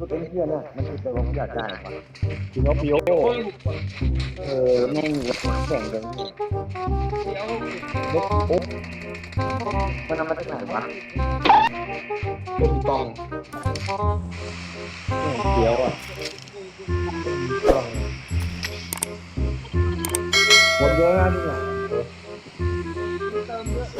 รถเอ็นเพื่อนนี่ยมันคือตัวผมอยากได้ปะจริงว่าปิโอเออแม่งแข่งกันรถปุ๊บมันเอามาจากไหนวะต้นตองเดี๋ยวอะคนเยอะนะนี่อะ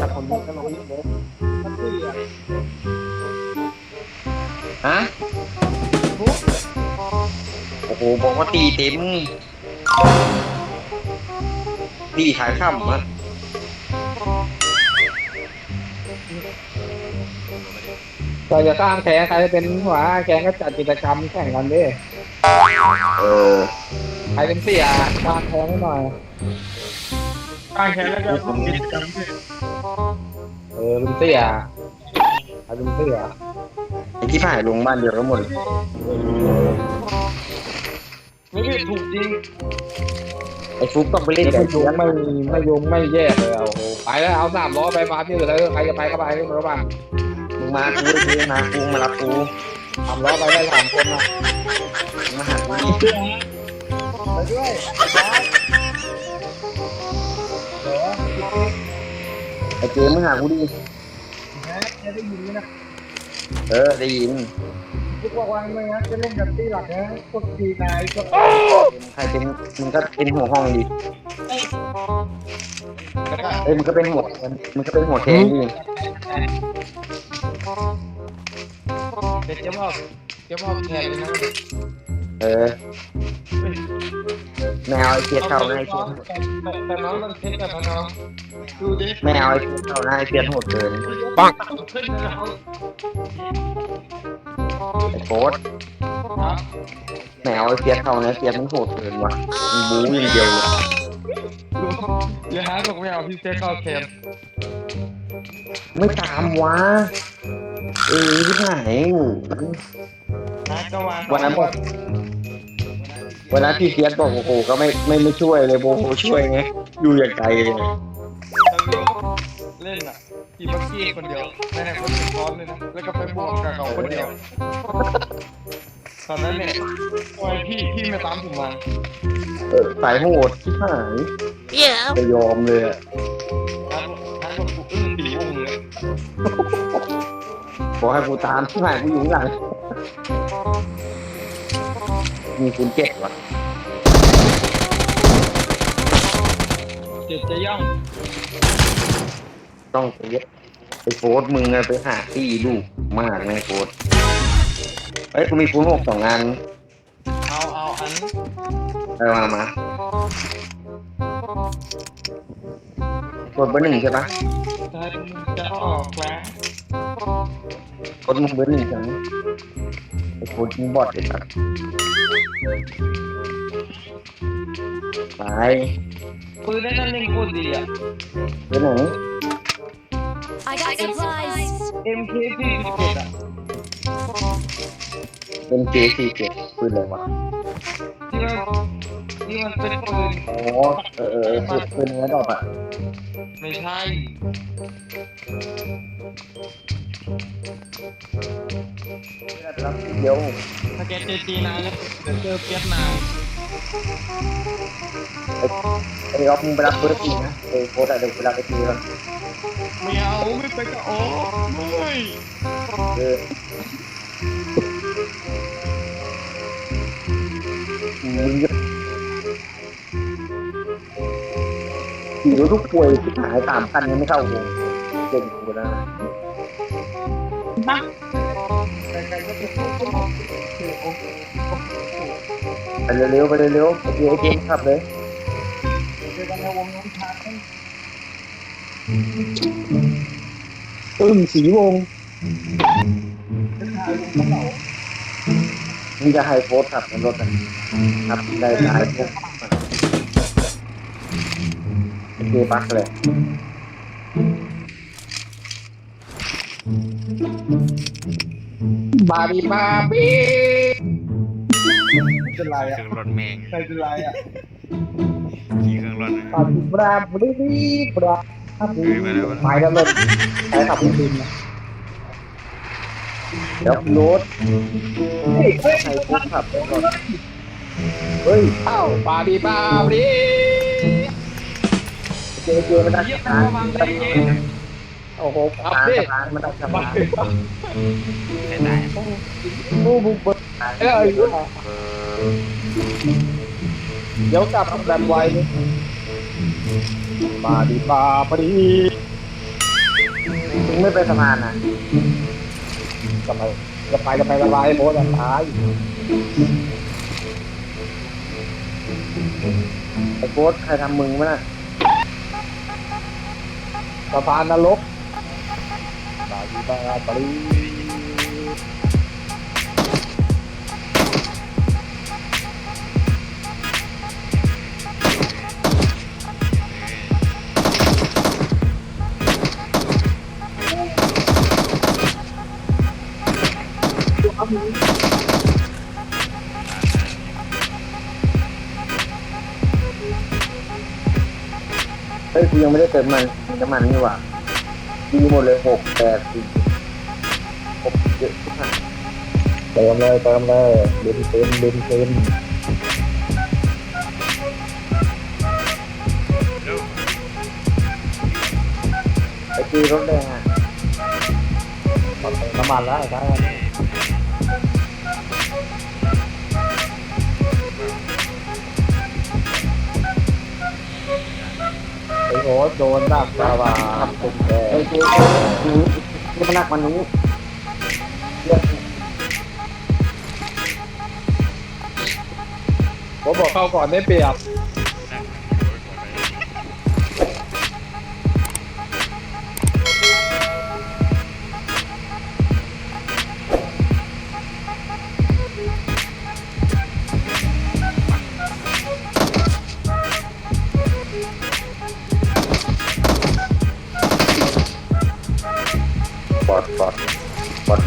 ถ้าคนเยอะก็ลงเลยอะฮะ โอ้โหบอกว่าตีเต็มตีขายข้ำอะใครจะสร้างแข่งใครจะเป็นหัวแข่งก็จัดกิจกรรมแข่งกันดิเออใครเป็นเสียสร้างแข่งให้หน่อยตั้งแค่แล้วก็ทำกิจกรรมด้วยเออเป็นเสียใครเป็นเสียไอ้ที่ผ่ายลงบ้านเดียวกันหมดเลย ไม่ผิดถูกจริงไอ้ฟุกต้องไปเล่นเดี๋ยวกับไม่ไอ้ยุเจี๊ยบงไม่ไม่ยุงไม่แยกเลยโอ้โหไปแล้วเอาสามล้อไปมาที่อื่นแล้วใครจะไปก็ไปขึ้นมาบ้างมึงมากูไอ้เจี๊ยบมากูมารับกูสามล้อไปได้สามคนนะมึงมาหากูดิไปด้วยไอ้เจี๊ยบมึงหากูดินะจะได้ยินไหมนะเออได้ยิน ทุกวันไม่งั้นจะเล่นกับตีหลักนะพวกตีนายพวกใครเป็นมึงก็เป็นหัวห้องดิเอ้ยมึงก็เป็นหัวมึงก็เป็นหัวแทนดิเด็กจะบอกจะบอกแทนเลยนะเออแมวไอ้เจี๊ยบเข้านะไอ้เจี๊ยบแต่น้องมันเทสกับน้องดูดิแมวไอ้เจี๊ยบเข้านะไอ้เจี๊ยบโหดเกินปังขึ้นนะน้อง ไอ้โค้ดครับแมวไอ้เจี๊ยบเข้านะไอ้เจี๊ยบมันโหดเกินว่ะมึงบู๊อย่างเดียวเลยอย่าหาบอกไม่เอาพี่เซเข้าแคมไม่ตามวะเออที่ไหนนะก็วางวันนั้นบอกวันนั้นพี่เจี๊ยบบอกโอ้โหก็ไม่ไม่ไม่ช่วยเลยโบโหช่วยไงอยู่อย่างไกลเลยเล่นอะ ขี่บักกี้คนเดียวในไหนคนอื่นซ้อนเลยนะ แล้วก็ไปบวกกับเขาคนเดียว ตอนนั้นเนี่ยโอ้ยพี่พี่มาตามผมมาเออสายโหดที่หายจะยอมเลยอะทั้งทั้งกับกูอึ้งตีวงเลยบอกให้กูตามที่หายกูอยู่ข้างหลังมีคุณเจ็ดว่ะเจ็ดจะย่อง ต้องไปเย็บไปโฟร์มึงอะไปหาที่ลูกมากไงโฟร์เฮ้ยกูมีฟูนหกสองงานเอาเอาอันไปมามา กดเบอร์หนึ่งใช่ปะถ้าจะออกแล้วกดมึงเบอร์หนึ่งใช่ไหมไอ้โคตรมึงบอดเลยครับไปปืนได้นั่นเล่นโคตรดีอะเบอร์ไหน I got supplies. MK สี่สิบเจ็ดอะเป็นเจสี่เจ็ดปืนอะไรวะที่มันที่มันเป็นปืนอ๋อเออเออเออปืนปืนเนื้อดอกอะไม่ใช่ รับเดียวถ้าแกเจอจีนายแล้วเดี๋ยวเจอเปียกนายไอ้รอบมึงไปรับเบอร์สี่นะไอ้โค้ดอะเดี๋ยวไปรับไอ้ทีก่อนไม่เอาไม่ไปกับโอ้ไม่เออมึงจะขี่รถทุกป่วยที่หายสามคันยังไม่เข้าวงเก่งกูนะ ไปเร็วๆไปเร็วๆไอ้เจไอ้เจขับเลยเจอกันในวงน้ำชาอึ้งสีวงเป็นชายวงเขาเหล่ามึงจะให้โค้ดขับในรถอะขับได้หลายพวกไอ้เจปักเลย บาบีบาบีเป็นไรอะเครื่องรถแมงใครเป็นไรอะขี่เครื่องรถนะ บาบีบราบรีบราบรีเฮ้ยมาแล้วมาแล้ว ไปแล้วเลยใช้ขับเครื่องบินนะเดี๋ยวรถเฮ้ยใครกูขับรถเฮ้ยเอ้าปาดีปาดีเจเจมันได้เยี่ยมสะระพานวังเลยเจ๊ โอ้โหอัพสะดิพานมันได้สะมาพานดิใครตายกูบุกเบิกเอ้ยเดี๋ยวกลับแบบไวเลยปาดีปาปาดีมึงไม่ไปสะพานอะทำไมจะไปจะไปละลายโบสตายไอ้โค้ดใครทำมึงมั้ยน่ะสะพานนรกปา ดีปาปาดีเฮ้ยกูยังไม่ได้เติมมันน้ำมันนี่หว่า ดีหมดเลยหกแปดสี่หกเจ็ดทุกอย่างเติมเลยเติมเลยลืมเติมลืมเติมเร็วไอ้จีรถแดงอะเติมน้ำมันแล้วใช่ไห โอ๊ตโดนดักตาบาตุ่มแดงนี่พนักมันนู้ผมบอกเข้าก่อนได้เปรียบ ปอดปอดปอด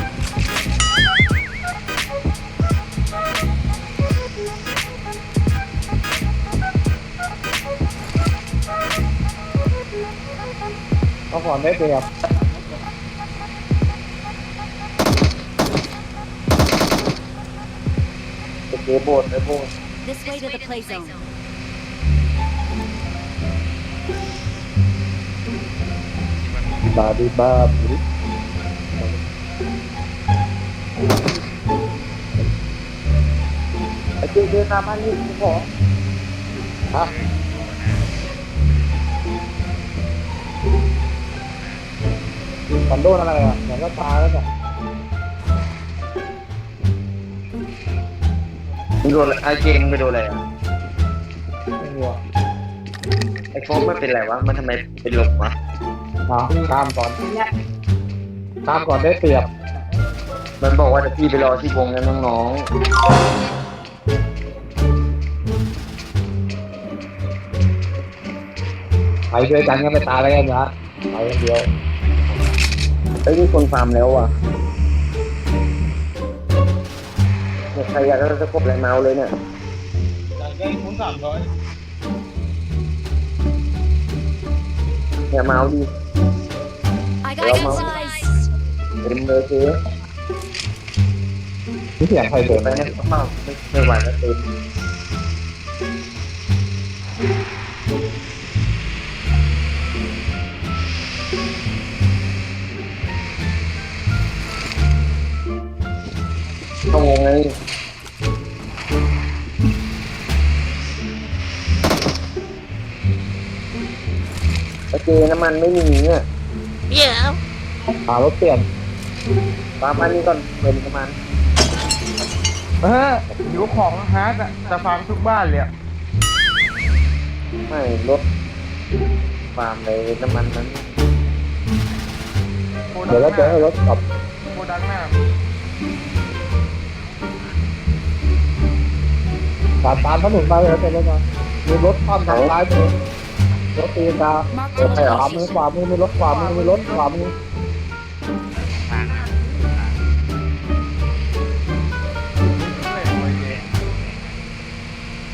เข้าก่อนได้เปรียบไอ้จีโบดไอ้โบด This way to the play zone. บาดีบาบดี ไอ้จีเดินตามบ้านนี่กูขอฮะมันโดนอะไรอะเหมือนก็ตายแล้วจ้ะมึงโดนอะไรไอ้เจมึงไปโดนอะไรอะไม่รู้อะไอ้โฟกไม่เป็นไรวะ มันทำไมเป็นลมวะอะข้ามก่อนข้ามก่อนได้เปรียบ มันบอกว่าจะพี่ไปรอที่วงนั้นน้องไปด้วยกันก็ไม่ตายแล้วกันนะไปคนเดียวๆไอ้ยนี่คนฟาร์มแล้วอะเนี่ยใครอยากจะกบอะไรเมาเลยเนี่ยอยากได้คูณสามร้อยอย่าเมาดิ I got supplies. เต็มเลยคือ นี่เสียงใครเดินไปเนี่ยเมาไม่ไม่ไหวแล้วเต็มเข้าวงไงไอ้เจน้ำมันไม่มีเนี่ยเหารถเปลี่ยนฟาร์มอันนี้ก่อนเป็นประมาณ เอออยู่ของฮาร์ดอะจะฟังทุกบ้านเลยอะไม่รถฟาร์มเลยน้ำมันนั้น โคเดี๋ยวดัเรางหจะน้าให้รถกลับโคดังหน้าตามตามถนนไปเลยเป็นรถมามีรถความทางซ้ายมือรถตีนดา Marked ร a ถขวามือ location. ขวามือมีรถขวามือมีรถขวามือ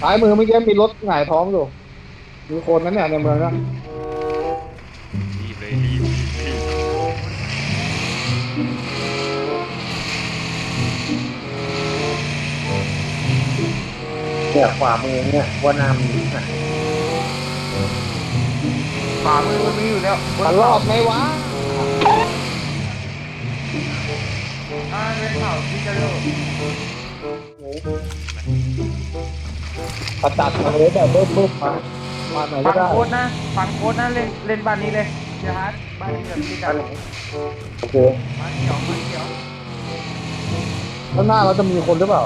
ซ้ายมือเมื่อกี้มีรถหงายท้องอยู่มีคนนั้นเนี่ยในเมืองนะรีเลยรีบรีบเนี่ยขวามือเนี่ยว่าน้ำมีนะขวามือมันมีอยู่แล้วตลอดไหมวะอ่าในเขาพี่จะเลก โอ้ ประจัดมาเลยแบบเบิ้มเบิ้มมามาไหนก็ฟังได้โค้ดนะฟังโค้ดนะเล่นเล่นบ้านนี้เลยเดี๋ยวฮาร์ดบ้านนี้แบบที่กันโอเคบ้านเขียวบ้านเขียวข้างหน้าเราจะมีคนหรือเปล่า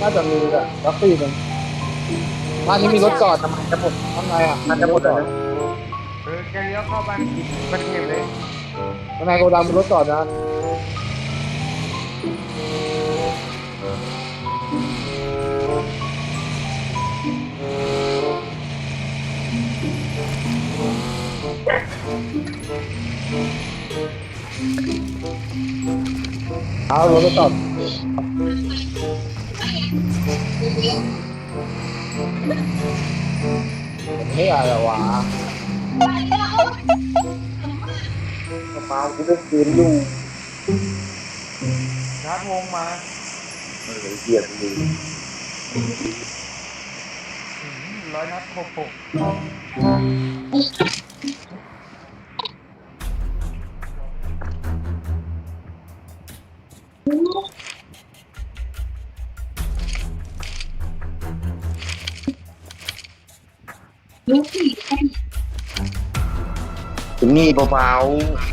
น่าจะมีแหละรักซี่หนึ่งบ้านนี้มีรถจอดทำไมจะหมดข้างในอะมันจะหมดแล้วนะเออแกเลี้ยวเข้าบ้านกินบ้านเขียวเลยข้างในโกดังมีรถจอดนะ เอารถไปจอดไม่อะไรวะกระเป๋ากูเล่นเกมอยู่ฮาร์ดวงมาเออเหยียบอยู่อืมร้อยนัดหกหก ถึงนี่เบาๆ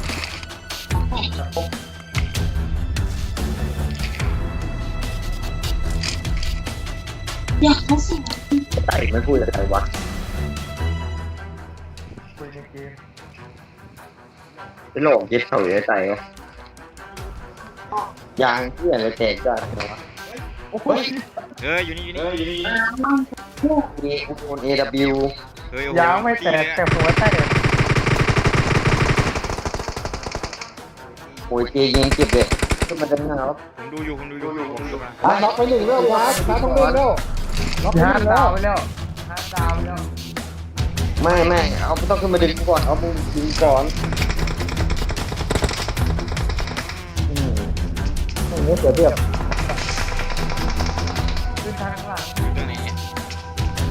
ไต่ไม่พูดอะไรวะคุยในเกมไปหลอกเย็ดเขาอยู่ในไต่วะยางที่อะไรแตกจ้าเลยวะโอ้ยเอออยู่นี่อยู่นี่อยู่นี่มีอุปกรณ์ AW เฮ้ยโอ้โหยาวไม่แตกแต่หัวแตกโอ้ยเจยิงเก็บเลยขึ้นมาด้านหน้าแล้วผมดูอยู่ผมดูอยู่ผมดูมาอะน็อกไปหนึ่งแล้ววะน้าต้องเล่นแล้วน็อกไปฮาหร์ดนึ่งแล้ดาววไปแล้วฮาร์ดดาวไปแล้วไม่ไม่เอาไม่ต้องขึ้นมาดึงก่อนเอามึงดึงก่อนอืมอย่างนี้เสียเปรียบขึ้นทางข้างหลังอยู่ตรงไหน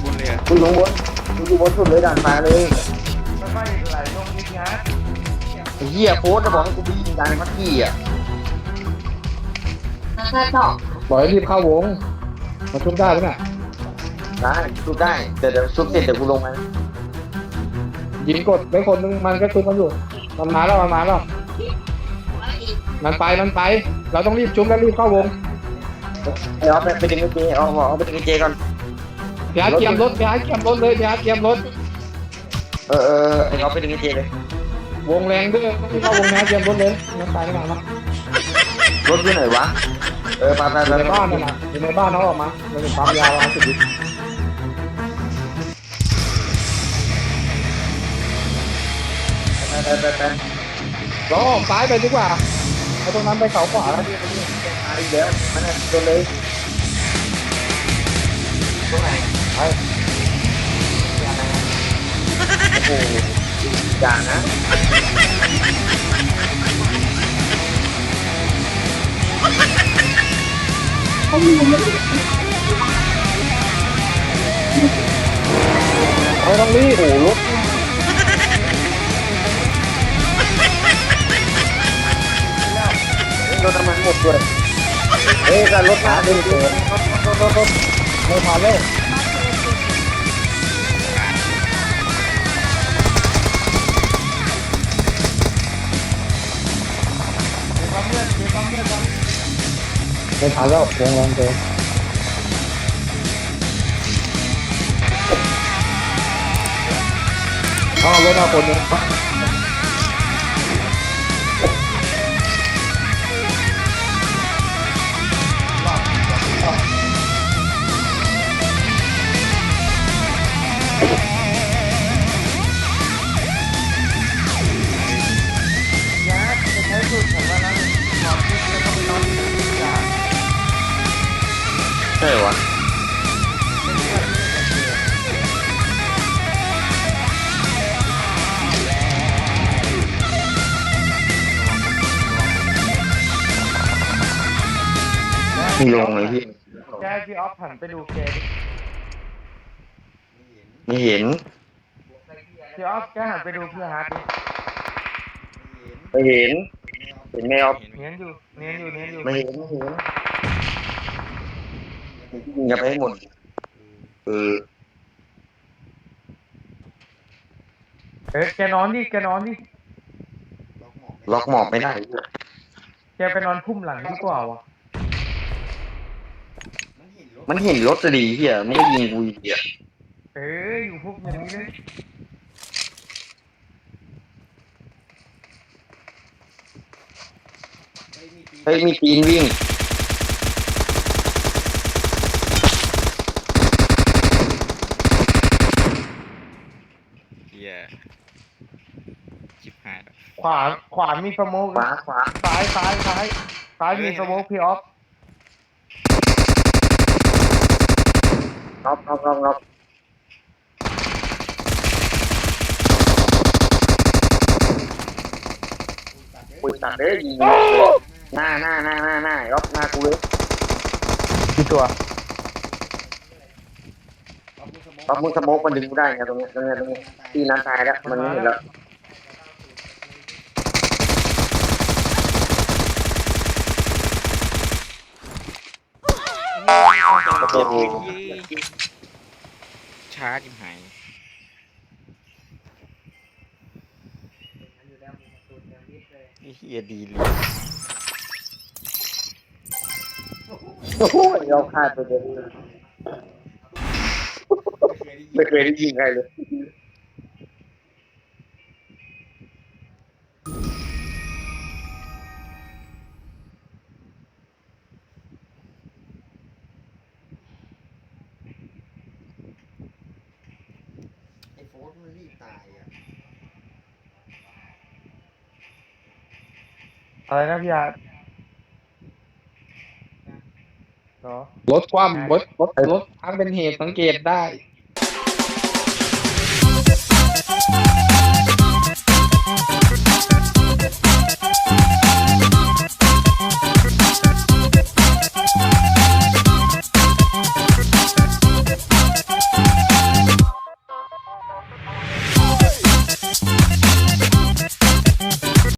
บนเลยอะคุณลงบน คุณอยู่บนสุดเลยด่านฟ้าเลยแล้วก็ไหลลงที่ฮาร์ดไอ้เหี้ยโค้ดจะบอกให้กูไปยิงด่านพักกี้อะบอกให้รีบเข้าวงมาชุบได้ไหมเนี่ยได้ชุบได้เดี๋ยวเดี๋ยวชุบเสร็จเดี๋ยวกูลงมายิงกดไปคนนึงมันก็ชุบมันอยู่มันมาแล้วมันมาแล้วมันไปมันไป เราต้องรีบชุบแล้วรีบเข้าวงไอ้ออฟไปไปดึงไอ้เจเอาเอาไปดึงไอ้เจก่อน พี่อาร์ตเกียมรถพี่อาร์ตเกียมรถเลยพี่อาร์ตเกียมรถ เออเออเออไอ้ออฟไปดึงไอ้เจเลยวงแรงด้วยต้องรีบเข้าวงนะเกียมรถเลยมันตายไม่นานหรอกรถอยู่ไหนวะ เออไปไปอไปยู่ในบ้านนั่นน่ะอยู่ในบ้านเขาออกมาเราถึงความยาวประมาณสิบวิไปไปไปไปเราออกซ้ายไปดีกว่าเอาตรงนั้นไปเขาขวาแล้วตายเดี๋ยวมันน่ะโดนเลยตรงไหน หอย่านะไม่ต้องรีบโอ้โหรถรถน้ำมันหมดด้วยเอ้ยแต่รถมาเดินเดินไม่ผ่านแล้วคว ไม่ผ่านแล้ววงลองเกินเอารถมาคนหนึง ไม่ลงเลยพี่ แกให้พี่ออฟหันไปดูแกดิไม่เห็น พี่ออฟแกหันไปดูพี่ฮาร์ดดิไม่เห็น เห็นไหมครับเห็นไหมเนียนอยู่เนียนอยู่เนียนอยู่ไม่เห็นไม่เห็นยิงกันไปให้หมดเออเอ้ยแกนอนดิแกนอนดิล็อกหมอบไม่ได้ แกไปนอนพุ่มหลังดีกว่าวะ มันเห็นรถจะดีเฮียไม่ได้ยิงกูอีกเฮียเอ้ยอยู่พุ่มอย่างนี้เลยเฮ้ยมีตีนวิ่งเฮียชิบหายแล้วขวาขวามีสโมกขวาขวาซ้ายซ้ายซ้ายซ้ายมีสโมกพี่ออฟ น็อกน็อกน็อกน็อกปุยตัดเลยยิงน็อกเลยหน้าหน้าหน้าหน้าหน้าล็อกหน้ากูเลยกี่ตัวล็อกมึงสโมกมันดึงกูได้ไงตรงเนี้ยตรงเนี้ยตรงเนี้ยตีนั้นตายแล้วมันไม่เห็นแล้ว เจ็บเลยช้าจิบหายไอ้เฮียดีเลยโอ้โหเราฆ่าตัวเดียวไม่เคยได้ยิงใครเลย อะไรนะพี่อาร์ตเหรอ รถคว่ำรถรถรถทางเป็นเหตุสังเกตได้